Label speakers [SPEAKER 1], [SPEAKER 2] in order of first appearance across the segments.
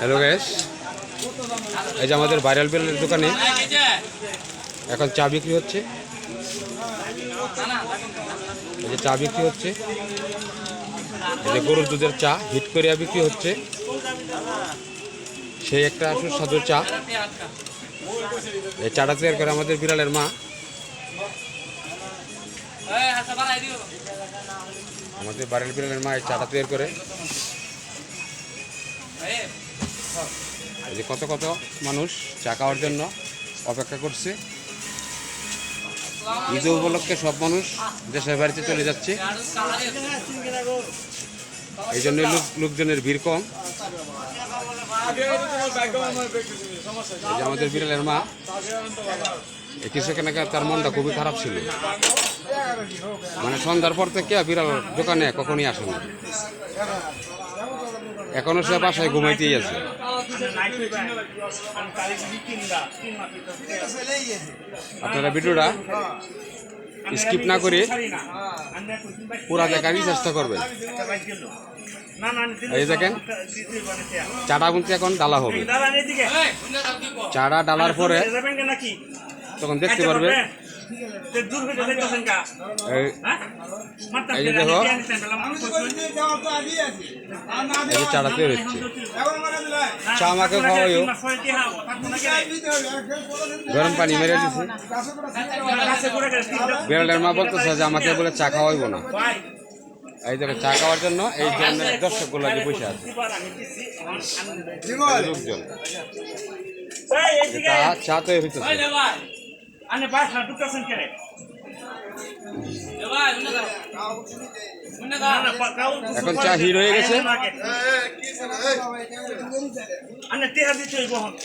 [SPEAKER 1] Hello gas এই যে আমাদের ভাইরাল বেলের দোকানে এখন চা বিক্রি হচ্ছে। এই যে চা বিক্রি হচ্ছে। এই যে গরুর দুধের চা হিট করিয়া বিক্রি হচ্ছে। সেই একটা সুস্বাদু চা। এই চাটা তৈরি করে আমাদের বিড়ালের মা। আমাদের বাড়ির বিড়ালের মা এই চাটা তৈরি করে। যে কত কত মানুষ চা খাওয়ার জন্য অপেক্ষা করছে। ঈদ উপলক্ষে সব মানুষ দেশের বাড়িতে চলে যাচ্ছে। এই জন্য লোকজনের ভিড় কম। আমাদের বিড়ালের মা কিছুক্ষণ আগে তার মনটা খুবই খারাপ ছিল। মানে সন্ধ্যার পর থেকে বিড়াল দোকানে কখনই আসে না এখনও সে বাসায় ঘুমাইতেই আছে। আপনারা ভিডিওটা স্কিপ না করে পুরা দেখারই চেষ্টা করবেন। এই দেখেন চাটা কিন্তু এখন ডালা হবে। চাটা ডালার পরে তখন দেখতে পারবে এই- এই যে দেখো। এই যে চাটা তৈরি হচ্ছে। চা আমাকে খাওয়াইও। গরম পানি মেরে দিছে। বিড়ালের মা বলতেছে যে আমাকে বলে চা খাওয়াইবো না। এই দেখো চা খাওয়ার জন্য এই জন্য দর্শকগুলো যে বসে আছে। এই লোকজন। চা চা তৈরি হইতেছে এখন চা হির হয়ে গেছে।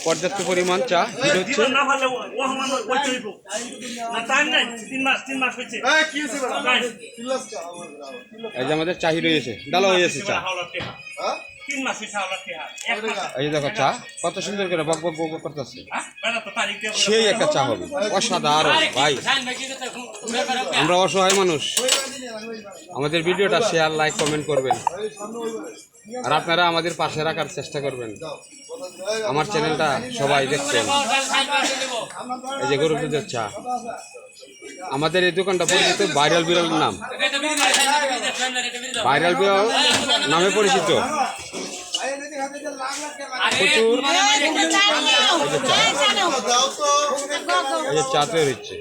[SPEAKER 1] পর্যাপ্ত পরিমাণ চা হির হচ্ছে। এই যে আমাদের চা হির হয়েছে ডালা হয়ে গেছে চা।
[SPEAKER 2] তিন মাস
[SPEAKER 1] এই দেখো চা, কত সুন্দর করে বক বক বক করতেছে। সেই একটা চা হবে। অসাধারণ, ভাই। আমরা অসহায় মানুষ। আমাদের ভিডিওটা শেয়ার লাইক কমেন্ট করবেন। আর আপনারা আমাদের পাশে রাখার চেষ্টা করবেন। আমার চ্যানেলটা সবাই দেখছেন। এই যে গরু দুধের চা। আমাদের এই দোকানটা পরিচিত ভাইরাল বিড়াল নাম। ভাইরাল বিড়াল নামে পরিচিত। প্রচুর। এই যে চা এই যে চা তৈরি হচ্ছে